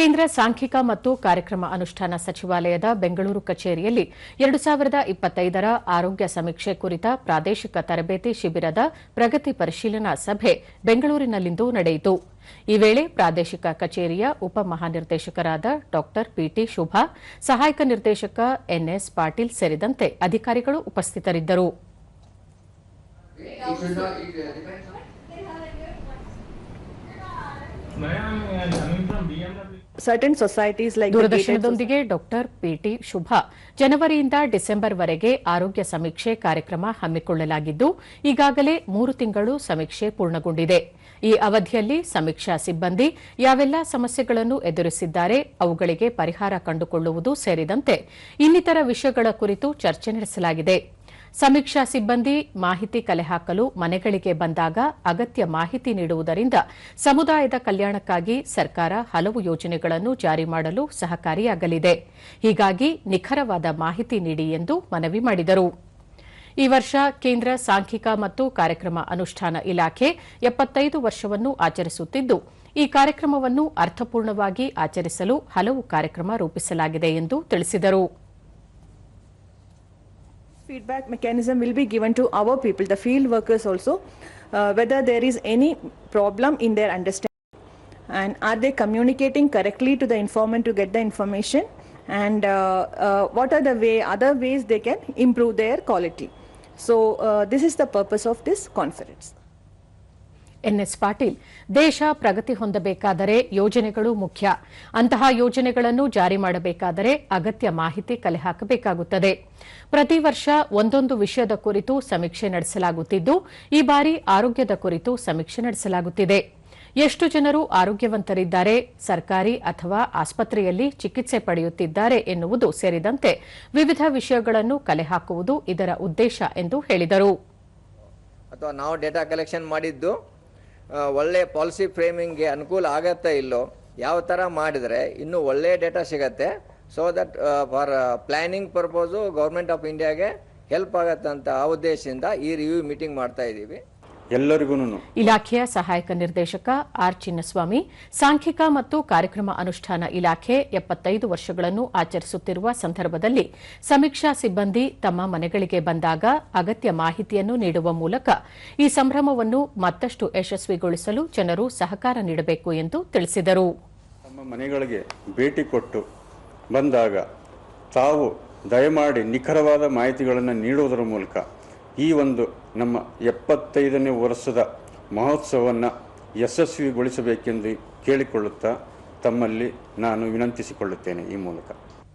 ಕೇಂದ್ರ ಸಾಂಖ್ಯಿಕ ಮತ್ತು ಕಾರ್ಯಕ್ರಮ ಅನುಷ್ಠಾನ ಸಚಿವಾಲಯದ ಬೆಂಗಳೂರು ಕಚೇರಿಯಲ್ಲಿ ಎರಡು ಸಾವಿರದ ಇಪ್ಪತ್ತೈದರ ಆರೋಗ್ಯ ಸಮೀಕ್ಷೆ ಕುರಿತ ಪ್ರಾದೇಶಿಕ ತರಬೇತಿ ಶಿಬಿರದ ಪ್ರಗತಿ ಪರಿಶೀಲನಾ ಸಭೆ ಬೆಂಗಳೂರಿನಲ್ಲಿಂದು ನಡೆಯಿತು. ಈ ವೇಳೆ ಪ್ರಾದೇಶಿಕ ಕಚೇರಿಯ ಉಪಮಹಾನಿರ್ದೇಶಕರಾದ ಡಾ ಪಿಟಿ ಶುಭಾ, ಸಹಾಯಕ ನಿರ್ದೇಶಕ ಎನ್ಎಸ್ ಪಾಟೀಲ್ ಸೇರಿದಂತೆ ಅಧಿಕಾರಿಗಳು ಉಪಸ್ಥಿತರಿದ್ದರು. Certain ಸೊಸೈಟೀಸ್ ಲೈಕ್ ದೂರದರ್ಶನದೊಂದಿಗೆ ಡಾಕ್ಟರ್ ಪಿಟಿ ಶುಭಾ. ಜನವರಿಯಿಂದ ಡಿಸೆಂಬರ್ವರೆಗೆ ಆರೋಗ್ಯ ಸಮೀಕ್ಷೆ ಕಾರ್ಯಕ್ರಮ ಹಮ್ಮಿಕೊಳ್ಳಲಾಗಿದ್ದು, ಈಗಾಗಲೇ ಮೂರು ತಿಂಗಳು ಸಮೀಕ್ಷೆ ಪೂರ್ಣಗೊಂಡಿದೆ. ಈ ಅವಧಿಯಲ್ಲಿ ಸಮೀಕ್ಷಾ ಸಿಬ್ಬಂದಿ ಯಾವೆಲ್ಲ ಸಮಸ್ಯೆಗಳನ್ನು ಎದುರಿಸಿದ್ದಾರೆ, ಅವುಗಳಿಗೆ ಪರಿಹಾರ ಕಂಡುಕೊಳ್ಳುವುದು ಸೇರಿದಂತೆ ಇನ್ನಿತರ ವಿಷಯಗಳ ಕುರಿತು ಚರ್ಚೆ ನಡೆಸಲಾಗಿದೆ. ಸಮೀಕ್ಷಾ ಸಿಬ್ಬಂದಿ ಮಾಹಿತಿ ಕಲೆ ಹಾಕಲು ಮನೆಗಳಿಗೆ ಬಂದಾಗ ಅಗತ್ಯ ಮಾಹಿತಿ ನೀಡುವುದರಿಂದ ಸಮುದಾಯದ ಕಲ್ಯಾಣಕ್ಕಾಗಿ ಸರ್ಕಾರ ಹಲವು ಯೋಜನೆಗಳನ್ನು ಜಾರಿ ಮಾಡಲು ಸಹಕಾರಿಯಾಗಲಿದೆ. ಹೀಗಾಗಿ ನಿಖರವಾದ ಮಾಹಿತಿ ನೀಡಿ ಎಂದು ಮನವಿ ಮಾಡಿದರು. ಈ ವರ್ಷ ಕೇಂದ್ರ ಸಾಂಖ್ಯಿಕ ಮತ್ತು ಕಾರ್ಯಕ್ರಮ ಅನುಷ್ಠಾನ ಇಲಾಖೆ ಎಪ್ಪತ್ತೈದು ವರ್ಷವನ್ನು ಆಚರಿಸುತ್ತಿದ್ದು, ಈ ಕಾರ್ಯಕ್ರಮವನ್ನು ಅರ್ಥಪೂರ್ಣವಾಗಿ ಆಚರಿಸಲು ಹಲವು ಕಾರ್ಯಕ್ರಮ ರೂಪಿಸಲಾಗಿದೆ ಎಂದು ತಿಳಿಸಿದರು. Feedback mechanism will be given to our people, the field workers also, uh, whether there is any problem in their understanding and are they communicating correctly to the informant to get the information and uh, uh, what are the way other ways they can improve their quality. So uh, this is the purpose of this conference. NS Patil. ದೇಶ ಪ್ರಗತಿ ಹೊಂದಬೇಕಾದರೆ ಯೋಜನೆಗಳು ಮುಖ್ಯ. ಅಂತಹ ಯೋಜನೆಗಳನ್ನು ಜಾರಿ ಮಾಡಬೇಕಾದರೆ ಅಗತ್ಯ ಮಾಹಿತಿ ಕಲೆ ಹಾಕಬೇಕಾಗುತ್ತದೆ. ಪ್ರತಿ ವರ್ಷ ಒಂದೊಂದು ವಿಷಯದ ಕುರಿತು ಸಮೀಕ್ಷೆ ನಡೆಸಲಾಗುತ್ತಿದ್ದು, ಈ ಬಾರಿ ಆರೋಗ್ಯದ ಕುರಿತು ಸಮೀಕ್ಷೆ ನಡೆಸಲಾಗುತ್ತಿದೆ. ಎಷ್ಟು ಜನರು ಆರೋಗ್ಯವಂತರಿದ್ದಾರೆ, ಸರ್ಕಾರಿ ಅಥವಾ ಆಸ್ಪತ್ರೆಯಲ್ಲಿ ಚಿಕಿತ್ಸೆ ಪಡೆಯುತ್ತಿದ್ದಾರೆ ಎನ್ನುವುದು ಸೇರಿದಂತೆ ವಿವಿಧ ವಿಷಯಗಳನ್ನು ಕಲೆ ಹಾಕುವುದು ಇದರ ಉದ್ದೇಶ ಎಂದು ಹೇಳಿದರು. ಅಥವಾ ನಾವು ಡೇಟಾ ಕಲೆಕ್ಷನ್ ಮಾಡಿದ್ದು ಆ, ಒಳ್ಳೆ ಪಾಲಿಸಿ ಫ್ರೇಮಿಂಗ್ಗೆ ಅನುಕೂಲ ಆಗತ್ತೆ ಇಲ್ಲೋ ಯಾವ ಥರ ಮಾಡಿದರೆ ಇನ್ನೂ ಒಳ್ಳೆಯ ಡೇಟಾ ಸಿಗತ್ತೆ. So that for planning purpose government of ಇಂಡಿಯಾಗೆ ಹೆಲ್ಪ್ ಆಗತ್ತೆ ಅಂತ ಆ ಉದ್ದೇಶದಿಂದ ಈ ರಿವ್ಯೂ ಮೀಟಿಂಗ್ ಮಾಡ್ತಾ ಇದ್ದೀವಿ. ಎಲ್ಲರಿಗೂ ಇಲಾಖೆಯ ಸಹಾಯಕ ನಿರ್ದೇಶಕ ಆರ್ ಚಿನ್ನಸ್ವಾಮಿ ಸಾಂಖ್ಯಿಕ ಮತ್ತು ಕಾರ್ಯಕ್ರಮ ಅನುಷ್ಠಾನ ಇಲಾಖೆ ಎಪ್ಪತ್ತೈದು ವರ್ಷಗಳನ್ನು ಆಚರಿಸುತ್ತಿರುವ ಸಂದರ್ಭದಲ್ಲಿ ಸಮೀಕ್ಷಾ ಸಿಬ್ಬಂದಿ ತಮ್ಮ ಮನೆಗಳಿಗೆ ಬಂದಾಗ ಅಗತ್ಯ ಮಾಹಿತಿಯನ್ನು ನೀಡುವ ಮೂಲಕ ಈ ಸಂಭ್ರಮವನ್ನು ಮತ್ತಷ್ಟು ಯಶಸ್ವಿಗೊಳಿಸಲು ಜನರು ಸಹಕಾರ ನೀಡಬೇಕು ಎಂದು ತಿಳಿಸಿದರು. ತಮ್ಮ ಮನೆಗಳಿಗೆ ಭೇಟಿ ಕೊಟ್ಟು ಬಂದಾಗ ತಾವು ದಯಮಾಡಿ ನಿಖರವಾದ ಮಾಹಿತಿಗಳನ್ನು ನೀಡುವುದರ ಮೂಲಕ ಈ ಒಂದು ನಮ್ಮ ಎಪ್ಪತ್ತೈದನೇ ವರ್ಷದ ಮಹೋತ್ಸವವನ್ನು ಯಶಸ್ವಿಗೊಳಿಸಬೇಕೆಂದು ಕೇಳಿಕೊಳ್ಳುತ್ತಾ ತಮ್ಮಲ್ಲಿ ನಾನು ವಿನಂತಿಸಿಕೊಳ್ಳುತ್ತೇನೆ ಈ ಮೂಲಕ.